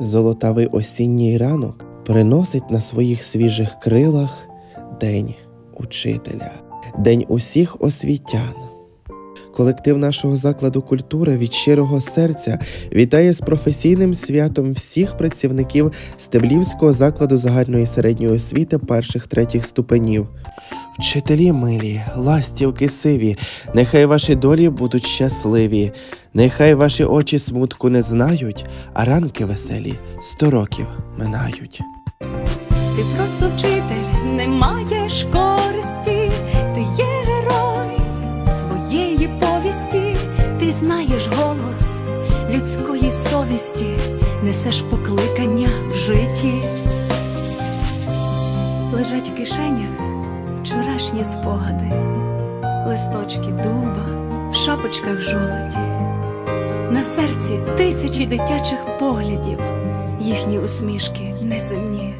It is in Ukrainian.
Золотавий осінній ранок приносить на своїх свіжих крилах День учителя, День усіх освітян. Колектив нашого закладу культури від щирого серця вітає з професійним святом всіх працівників Стеблівського закладу загальної середньої освіти перших третіх ступенів. Вчителі милі, ластівки сиві, нехай ваші долі будуть щасливі, нехай ваші очі смутку не знають, а ранки веселі сто років минають. Ти просто вчитель, не маєш користі, ти є герой своєї повісті, ти знаєш голос людської совісті, несеш покликання в житті. Лежать в кишенях вчорашні спогади, листочки дуба в шапочках жолоді, на серці тисячі дитячих поглядів, їхні усмішки неземні.